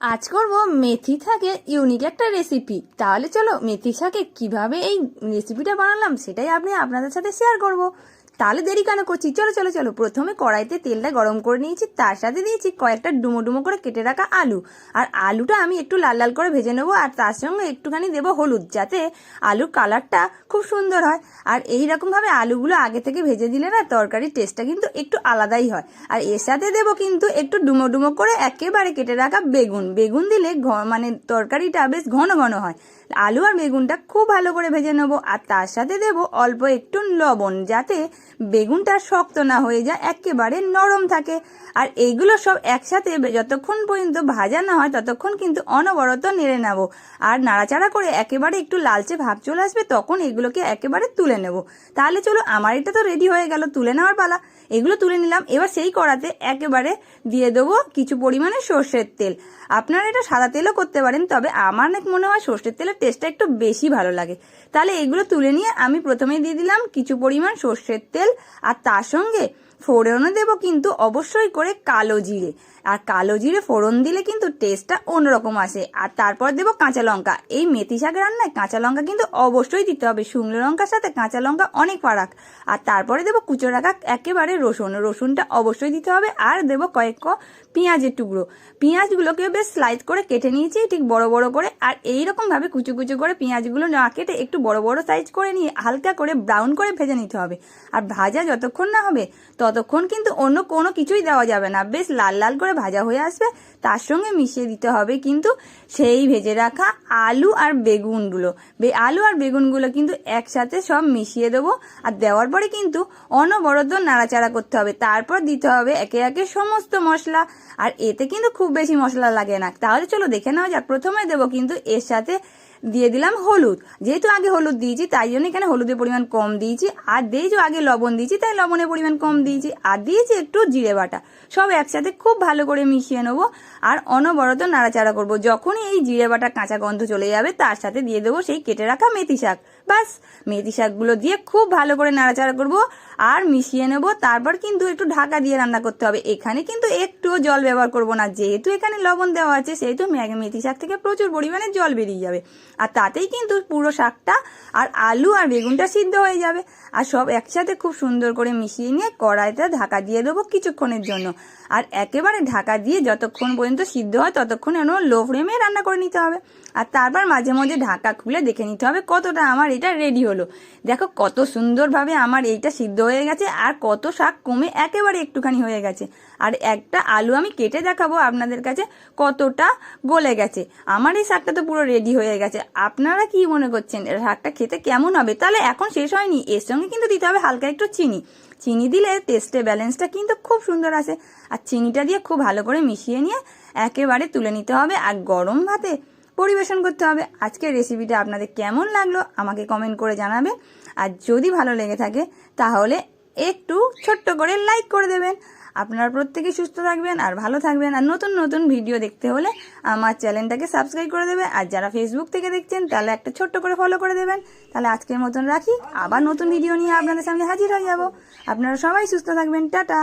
আজ করব মেথি থাকে ইউনিক একটা রেসিপি তাহলে চলো মেথি শাকে কীভাবে এই রেসিপিটা বানালাম সেটাই আপনি আপনাদের সাথে শেয়ার করব। তাহলে দেরি কেন করছি? চলো চলো চলো। প্রথমে কড়াইতে তেলটা গরম করে নিয়েছি, তার সাথে দিয়েছি কয়েকটা ডুমো ডুমো করে কেটে রাখা আলু। আর আলুটা আমি একটু লাল লাল করে ভেজে নেব, আর তার সঙ্গে একটুখানি দেবো হলুদ, যাতে আলুর কালারটা খুব সুন্দর হয়। আর এই রকমভাবে আলুগুলো আগে থেকে ভেজে দিলে না, তরকারির টেস্টটা কিন্তু একটু আলাদাই হয়। আর এর সাথে দেবো কিন্তু একটু ডুমো ডুমো করে একেবারে কেটে রাখা বেগুন। বেগুন দিলে মানে তরকারিটা বেশ ঘন ঘন হয়। আলু আর বেগুনটা খুব ভালো করে ভেজে নেব, আর তার সাথে দেবো অল্প একটু লবণ, যাতে বেগুনটা শক্ত না হয়ে যায়, একেবারে নরম থাকে। আর এইগুলো সব একসাথে যতক্ষণ পর্যন্ত ভাজা না হয়, ততক্ষণ কিন্তু অনবরত নেড়ে নেব। আর নাড়াচাড়া করে একেবারে একটু লালচে ভাব চলে আসবে, তখন এগুলোকে একেবারে তুলে নেব। তাহলে চলো, আমার এটা তো রেডি হয়ে গেল, তুলে নেওয়ার পালা। এগুলো তুলে নিলাম, এবার সেই কড়াতে একেবারে দিয়ে দেবো কিছু পরিমাণে সর্ষের তেল। আপনারা এটা সাদা তেলও করতে পারেন, তবে আমার মনে হয় সর্ষের তেলের টেস্টটা একটু বেশি ভালো লাগে। তাহলে এগুলো তুলে নিয়ে আমি প্রথমেই দিয়ে দিলাম কিছু পরিমাণ সর্ষের তেল। আর তার সঙ্গে ফোড়নে দেবো, কিন্তু অবশ্যই করে কালো জিরে। আর কালো জিরে ফোড়ন দিলে কিন্তু টেস্টটা অন্যরকম আসে। আর তারপর দেবো কাঁচা লঙ্কা। এই মেথি শাক রান্নায় কাঁচা লঙ্কা কিন্তু অবশ্যই দিতে হবে। শুকনো লঙ্কার সাথে কাঁচা লঙ্কা অনেক ফারাক। আর তারপরে দেবো কুচো রাখা একেবারে রসুন। রসুনটা অবশ্যই দিতে হবে। আর দেবো কয়েক ক পেঁয়াজের টুকরো। পেঁয়াজগুলোকে বেশ স্লাইড করে কেটে নিয়েছি, ঠিক বড় বড় করে। আর এই রকম ভাবে কুচু কুচু করে পেঁয়াজগুলো না কেটে একটু বড় বড় সাইজ করে নিয়ে হালকা করে ব্রাউন করে ভেজে নিতে হবে। আর ভাজা যতক্ষণ না হবে ততক্ষণ কিন্তু অন্য কোনো কিছুই দেওয়া যাবে না। বেশ লাল লাল করে ভাজা হয়ে আসবে, তার সঙ্গে মিশিয়ে দিতে হবে কিন্তু সেই ভেজে রাখা আলু আর বেগুনগুলো। আলু আর বেগুনগুলো কিন্তু একসাথে সব মিশিয়ে দেবো আর দেওয়ার পরে কিন্তু অনবরত নাড়াচাড়া করতে হবে। তারপর দিতে হবে একে একে সমস্ত মশলা। আর এতে কিন্তু খুব বেশি মশলা লাগে না। তাহলে চলো দেখে নেওয়া যাক। প্রথমে দেবো কিন্তু এর সাথে দিয়ে দিলাম হলুদ। যেহেতু আগে হলুদ দিয়েছি, তাই জন্য এখানে হলুদের পরিমাণ কম দিয়েছি। আর দিয়েছি আগে লবণ দিয়েছি, তাই লবণের পরিমাণ কম দিয়েছি। আর দিয়েছি একটু জিরে বাটা। সব একসাথে খুব ভালো করে মিশিয়ে নেব। আর অনবরত নাড়াচাড়া করব। যখনই এই জিরে বাটা কাঁচা গন্ধ চলে যাবে, তার সাথে দিয়ে দেবো সেই কেটে রাখা মেথি শাক। বাস মেথি শাকগুলো দিয়ে খুব ভালো করে নাড়াচাড়া করব। আর মিশিয়ে নেব। তারপর কিন্তু একটু ঢাকা দিয়ে রান্না করতে হবে। এখানে কিন্তু একটুও জল ব্যবহার করব না। যেহেতু এখানে লবণ দেওয়া আছে, সেহেতু মেথি শাক থেকে প্রচুর পরিমাণে জল বেরিয়ে যাবে। আর তাতেই কিন্তু পুরো শাকটা আর আলু আর বেগুনটা সিদ্ধ হয়ে যাবে। আর সব একসাথে খুব সুন্দর করে মিশিয়ে নিয়ে কড়াইতে ঢাকা দিয়ে দেবো কিছুক্ষণের জন্য। আর একেবারে ঢাকা দিয়ে যতক্ষণ পর্যন্ত সিদ্ধ হয় ততক্ষণ যেন লো ফ্লেমে রান্না করে নিতে হবে। আর তারপর মাঝে মাঝে ঢাকা খুলে দেখে নিতে হবে কতটা আমার এটা রেডি হলো। দেখো কত সুন্দরভাবে আমার এইটা সিদ্ধ হয়ে গেছে আর কত শাক কমে একেবারে একটুখানি হয়ে গেছে। আর একটা আলু আমি কেটে দেখাবো আপনাদের কাছে কতটা গলে গেছে। আমার এই শাকটা তো পুরো রেডি হয়ে গেছে। আপনারা কি মনে করছেন? শাকটা খেতে কেমন হবে? তাহলে এখন শেষ হয়নি। এর সঙ্গে কিন্তু দিতে হবে হালকা একটু চিনি। চিনি দিলে টেস্টে ব্যালেন্সটা কিন্তু খুব সুন্দর আসে। আর চিনিটা দিয়ে খুব ভালো করে মিশিয়ে নিয়ে একেবারে তুলে নিতে হবে আর গরম ভাতে পরিবেশন করতে হবে। আজকের রেসিপিটা আপনাদের কেমন লাগল আমাকে কমেন্ট করে জানাবেন। আর যদি ভালো লেগে থাকে তাহলে একটু ছোট্ট করে লাইক করে দেবেন। আপনারা প্রত্যেকেই সুস্থ থাকবেন আর ভালো থাকবেন। আর নতুন নতুন ভিডিও দেখতে হলে আমার চ্যানেলটাকে সাবস্ক্রাইব করে দেবে আর যারা ফেসবুক থেকে দেখছেন, তাহলে একটা ছোট্ট করে ফলো করে দেবেন। তাহলে আজকের মতন রাখি। আবার নতুন ভিডিও নিয়ে আপনাদের সামনে হাজির হয়ে যাব। আপনারা সবাই সুস্থ থাকবেন। টাটা!